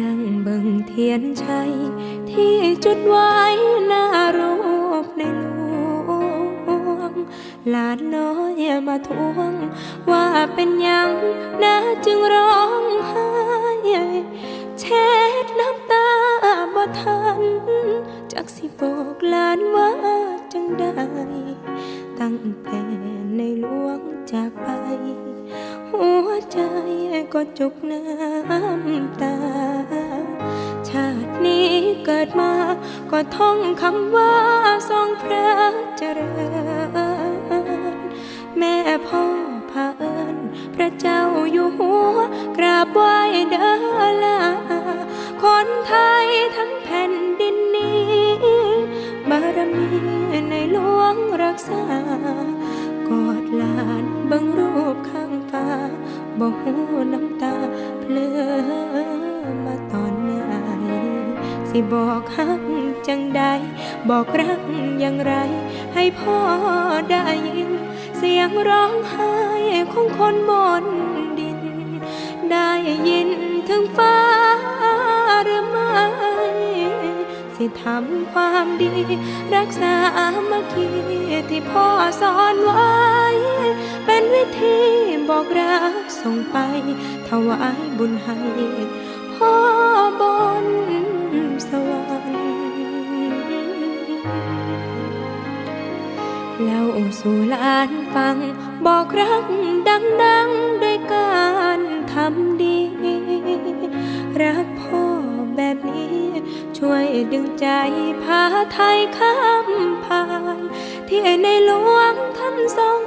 นั่งเบิ่งเทียนชัย ที่จุดไว้หน้ารูปในหลวงหลานน้อยมาทวง ว่าเป็นยังนะจึงร้องไห้เช็ดน้ำตาบ่ทัน จากสิบอกหลานว่าจังได้ตั้งแต่ในหลวงจากไป หัวใจก็จุกน้ำตา เกิดมา ก็ท่องคำว่าทรงพระเจริญ แม่พ่อพาเอิญพระเจ้าอยู่หัว กราบไหว้เด้อลา คนไทยทั้งแผ่นดินนี้ บารมีในหลวงรักษากอดหลานบังรูปข้างฟ้าบอกหูน้ำตาเพลอมาตอนไหน สิบอกฮักจังใด บอกรักอย่างไร ให้พ่อได้ยิน เสียงร้องไห้ของคนบนดิน ได้ยินถึงฟ้าหรือไม่ สิทำความดี รักษามาคีที่พ่อสอนไว้ เป็นวิธีบอกรักส่งไป ถวายบุญให้พ่อบน สวรรค์แล้วสู่หลานฟังบอกรักดังๆด้วยการทำดี รักพ่อแบบนี้ ช่วยดึงใจพาไทยข้ามผ่าน ที่ในหลวงท่านทรง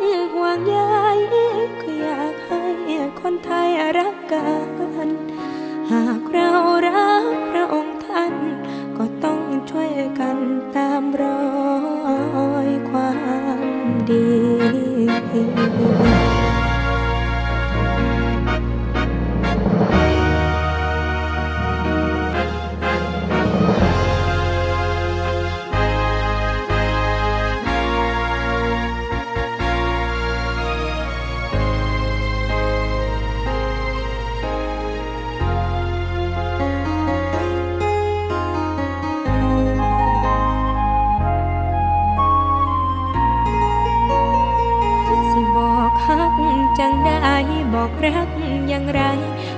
บอกรักอย่างไร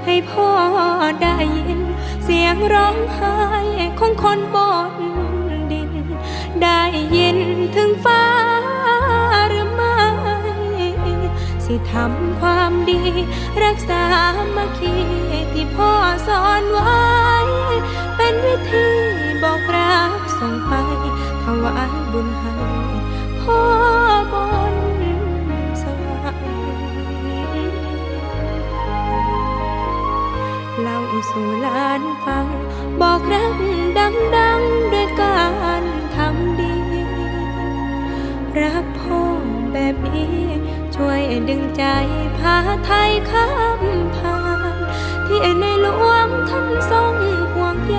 ให้พ่อได้ยิน เสียงร้องไห้ของคนบนดิน ได้ยินถึงฟ้าหรือไม่ สิทำความดี รักษามาคีที่พ่อสอนไว้ เป็นวิธีบอกรักส่งไปถวายบุญให้พ่อบน สู่ลานฟัง บอกรักดังๆด้วยการทำดี รักพ่อแบบนี้ ช่วยดึงใจพาไทยข้ามผ่าน ที่ในหลวงท่านทรงห่วงใย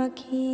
মাখি